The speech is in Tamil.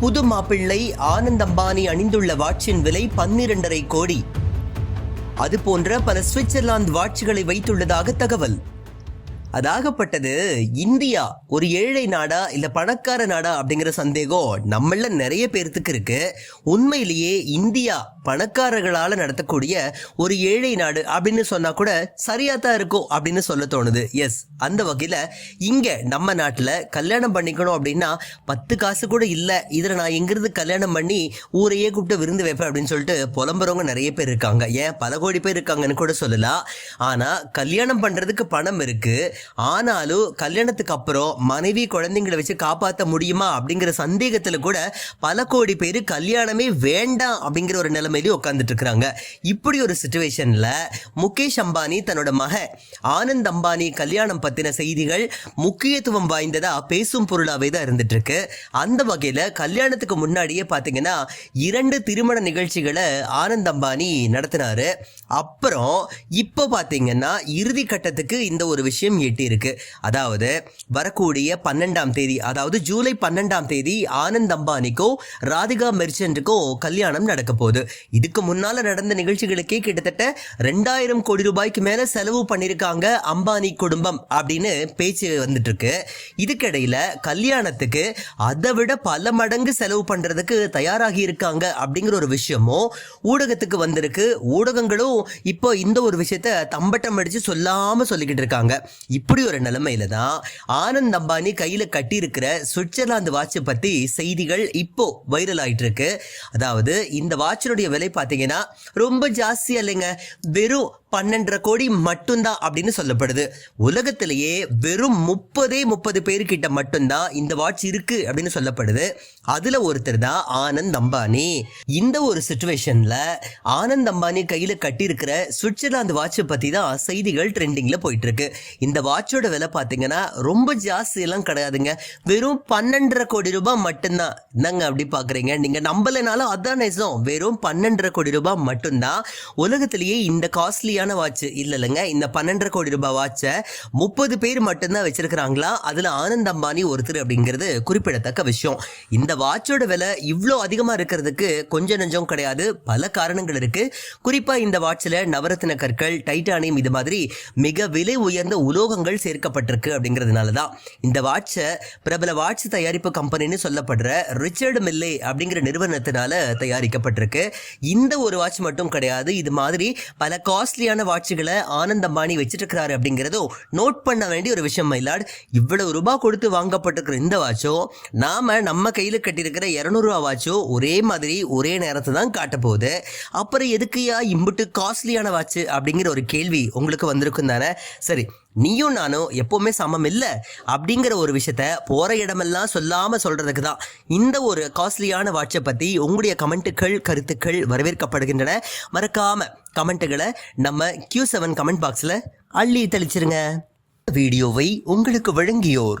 புது மாப்பிள்ளை ஆனந்த் அம்பானி அணிந்துள்ள வாட்சின் விலை பன்னிரண்டரை கோடி. அது போன்ற பல சுவிட்சர்லாந்து வாட்சிகளை வைத்துள்ளதாக தகவல். அதாகப்பட்டது இந்தியா ஒரு ஏழை நாடா இல்ல பணக்கார நாடா அப்படிங்கிற சந்தேகம் நம்மள நிறைய பேர்த்துக்கு இருக்கு. உண்மையிலேயே இந்தியா பணக்காரர்களால நடத்தக்கூடிய ஒரு ஏழை நாடு அப்படின்னு சொன்னா கூட சரியா தான் இருக்கும் அப்படின்னு சொல்ல தோணுது. எஸ் அந்த வகையில இங்க நம்ம நாட்டுல கல்யாணம் பண்ணிக்கணும் அப்படின்னா பத்து காசு கூட இல்ல. இதுல நான் எங்கிருந்து கல்யாணம் பண்ணி ஊரையே கூப்பிட்டு விருந்து வைப்பேன் அப்படின்னு சொல்லிட்டு புலம்புறவங்க நிறைய பேர் இருக்காங்க. ஏன்? பல கோடி பேர் இருக்காங்கன்னு கூட சொல்லலாம். ஆனா கல்யாணம் பண்றதுக்கு பணம் இருக்கு. ஆனாலும் கல்யாணத்துக்கு அப்புறம் மனைவி குழந்தைங்களை வச்சு காப்பாற்ற முடியுமா அப்படிங்கிற சந்தேகத்தில் கூட பல கோடி பேர் கல்யாணமே வேண்டாம் அப்படிங்கிற ஒரு நிலைமையிலே உட்காந்துட்டு இருக்கிறாங்க. இப்படி ஒரு சுச்சுவேஷனில் முகேஷ் அம்பானி தன்னோட மக ஆனந்த் அம்பானி கல்யாணம் பற்றின செய்திகள் முக்கியத்துவம் வாய்ந்ததா பேசும் பொருளாகவே தான் இருந்துட்டு இருக்கு. அந்த வகையில் கல்யாணத்துக்கு முன்னாடியே பார்த்தீங்கன்னா இரண்டு திருமண நிகழ்ச்சிகளை ஆனந்த் அம்பானி நடத்தினாரு. அப்புறம் இப்போ பார்த்தீங்கன்னா இறுதி கட்டத்துக்கு இந்த ஒரு விஷயம் எட்டி இருக்கு அதாவது வரக்கூடிய பன்னெண்டாம் தேதி அதாவது ஜூலை பன்னெண்டாம் தேதி ஆனந்த் அம்பானிக்கும் ராதிகா மெர்ச்சன்ட்டுக்கும் கல்யாணம் நடக்க போகுது. இதுக்கு முன்னால நடந்த நிகழ்ச்சிகளுக்கே கிட்டத்தட்ட ரெண்டாயிரம் கோடி ரூபாய்க்கு மேல செலவு பண்ணிருக்காங்க அம்பானி குடும்பம் அப்படின்னு பேச்சு வந்துட்டு இருக்கு இதுக்கிடையில கல்யாணத்துக்கு அதை விட பல மடங்கு செலவு பண்றதுக்கு தயாராகி இருக்காங்க அப்படிங்கிற ஒரு விஷயமும் ஊடகத்துக்கு வந்திருக்கு. ஊடகங்களும் இப்போ இந்த ஒரு விஷயத்த தம்பட்டம் அடிச்சு சொல்லாம சொல்லிக்கிட்டு இருக்காங்க. இப்படி ஒரு நிலைமையில தான் ஆனந்த் அம்பானி கையில கட்டியிருக்கிற சுவிட்சர்லாந்து வாட்சை பத்தி செய்திகள் இப்போ வைரல் ஆயிட்டு இருக்கு அதாவது இந்த வாட்சினுடைய விலை பாத்தீங்கன்னா ரொம்ப ஜாஸ்தி இல்லைங்க வெறும் பன்னெண்டரை கோடி மட்டும்தான் அப்படின்னு சொல்லப்படுது. உலகத்திலேயே வெறும் முப்பதே முப்பது பேர்கிட்ட மட்டும்தான் இந்த வாட்ச் இருக்கு அப்படின்னு சொல்லப்படுது. அதுல ஒருத்தர் தான் ஆனந்த் அம்பானி. இந்த ஒரு சுச்சுவேஷன்ல ஆனந்த் அம்பானி கையில கட்டியிருக்கிற சுவிட்சர்லாந்து வாட்சை பத்தி தான் செய்திகள் ட்ரெண்டிங்ல போயிட்டு இருக்கு இந்த வாட்சோட விலை பாத்தீங்கன்னா ரொம்ப ஜாஸ்தி எல்லாம் கிடையாதுங்க. வெறும் பன்னெண்டரை கோடி ரூபாய் மட்டும்தான். என்னங்க அப்படி பாக்குறீங்க? நீங்க நம்பலைனாலும் அதான் நிஜம் வெறும் பன்னெண்டரை கோடி ரூபாய் மட்டும்தான். உலகத்திலேயே இந்த காஸ்ட்லியான வாட்ச் இல்ல இல்லைங்க இந்த பன்னெண்டரை கோடி ரூபாய் வாட்சை முப்பது பேர் மட்டும்தான் வச்சிருக்கிறாங்களா? அதுல ஆனந்த் அம்பானி ஒருத்தர் அப்படிங்கிறது குறிப்பிடத்தக்க விஷயம். இந்த வாட்சோட விலை இவ்வளோ அதிகமாக இருக்கிறதுக்கு கொஞ்சம் நெஞ்சம் கிடையாது. பல காரணங்கள் இருக்கு. குறிப்பாக இந்த வாட்சில் நவரத்தின கற்கள் டைட்டானியம் இது மாதிரி மிக விலை உயர்ந்த உலோகங்கள் சேர்க்கப்பட்டிருக்கு அப்படிங்கிறதுனால தான் இந்த வாட்சை பிரபல வாட்ச் தயாரிப்பு கம்பெனின்னு சொல்லப்படுற ரிச்சர்டு மில்லே அப்படிங்கிற நிறுவனத்தினால தயாரிக்கப்பட்டிருக்கு. இந்த ஒரு வாட்ச் மட்டும் கிடையாது. இது மாதிரி பல காஸ்ட்லியான வாட்சுகளை ஆனந்த அம்பானி வச்சிட்டு இருக்கிறாரு அப்படிங்கிறதும் நோட் பண்ண வேண்டிய ஒரு விஷயம் மயிலாட் இவ்வளவு ரூபாய் கொடுத்து வாங்கப்பட்டிருக்கிற இந்த வாட்சோ நாம நம்ம கையில் கட்டியிருக்கிற இரநூறுவா வாட்சோ ஒரே மாதிரி ஒரே நேரத்தை தான் காட்ட போகுது. அப்புறம் எதுக்குயா இம்புட்டு காஸ்ட்லியான வாட்ச் அப்படிங்கிற ஒரு கேள்வி உங்களுக்கு வந்திருக்கும் தானே? சரி நீயும் நானும் எப்போவுமே சமம் இல்லை அப்படிங்கிற ஒரு விஷயத்த போகிற இடமெல்லாம் சொல்லாமல் சொல்கிறதுக்கு தான் இந்த ஒரு காஸ்ட்லியான வாட்சை பற்றி உங்களுடைய கமெண்ட்டுகள் கருத்துக்கள் வரவேற்கப்படுகின்றன. மறக்காமல் கமெண்ட்டுகளை நம்ம கியூ செவன் கமெண்ட் பாக்ஸில் அள்ளி தெளிச்சிருங்க. வீடியோவை உங்களுக்கு வழங்கியோர்